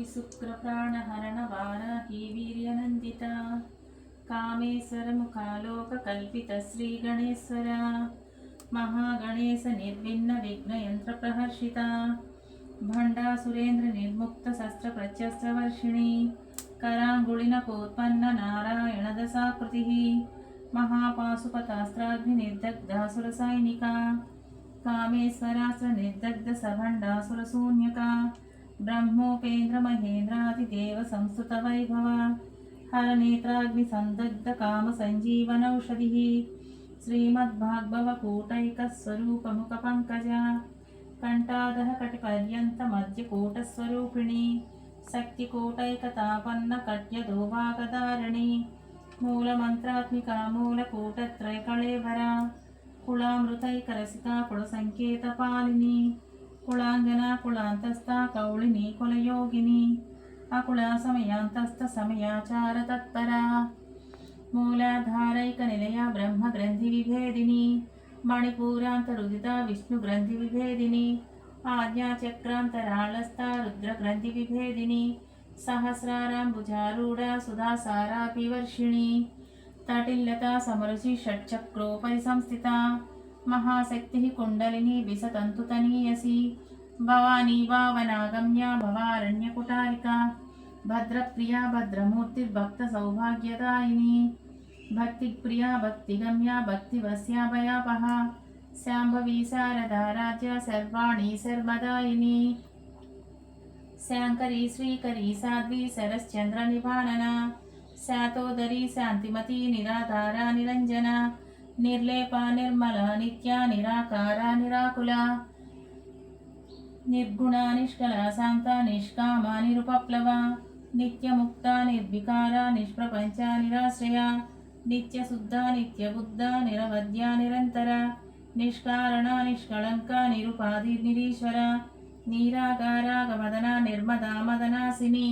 विशुक्रप्राणहरणवाराही वीर्यनन्दिता कामेश्वरमुखालोककल्पितश्रीगणेश्वरा महागणेशनिर्विघ्नविघ्नयन्त्रप्रहर्षिता भण्डासुरेन्द्रनिर्मुक्तशस्त्रप्रत्यस्त्रवर्षिणी कराङ्गुलिनकोत्पन्ननारायणदशाकृतिः महापाशुपतास्त्राग्निर्दग्धासुरसैनिका कामेश्वरास्त्रनिर्दग्धसभण्डासुरशून्यका ब्रह्मोपेन्द्रमहेन्द्रादिदेवसंस्तुतवैभव हरनेत्राग्निसन्दग्धकामसञ्जीवनौषधिः श्रीमद्भाग्भवकूटैकस्वरूपमुखपङ्कजा कण्ठादः कटिपर्यन्तमद्यकूटस्वरूपिणी शक्तिकूटैकतापन्नकट्यदोभागधारिणी मूलमन्त्रात्मिका मूलकूटत्रयकळेबरा कुलामृतैकरसिका కుళాంగన కుళాంతస్థ కౌళిని కులయోగిని అకుళ సమయాంతస్థ సమయాచార తత్పర మూలాధారైక నిలయ బ్రహ్మ గ్రంథి విభేదిని మణిపూరాంతరుదిత విష్ణు గ్రంథి విభేదిని ఆజ్ఞాచక్రాంతరాళస్థ రుద్ర గ్రంథి విభేదిని సహస్రారాంబుజారూఢ సుధాసారా తటిల్లత సమరుచి షట్చక్రోపరి సంస్థిత महाशक्तिः कुण्डलिनी विसतन्तुतनीयसी भवानी भावनागम्या भवारण्यकुटारिका भद्रप्रिया भद्रमूर्तिर्भक्तसौभाग्यदायिनी भक्तिप्रिया भक्तिगम्या भक्तिवस्याभयापहा शाम्भवी शारदा राज्या सर्वाणि सर्वदायिनी శాంకరీ శ్రీకరీ సాధ్వి శరశ్చంద్ర నివాళన శాతోదరి శాంతిమతి నిరాధార నిరంజన నిర్లేప నిర్మల నిత్య నిరాకార నిరాకుల నిర్గుణ నిష్కల శాంత నిష్కామ నిరుపప్లవ నిత్యముక్త నిర్వికార నిష్ప్రపంచ నిరాశ్రయ నిత్యశుద్ధ నిత్యబుద్ధ నిరవద్య నిరంతర నిష్కారణ నిష్కళంక నిరుపాధి నిరీశ్వర నీరాగారాగమదన నిర్మదా మదనాశిని.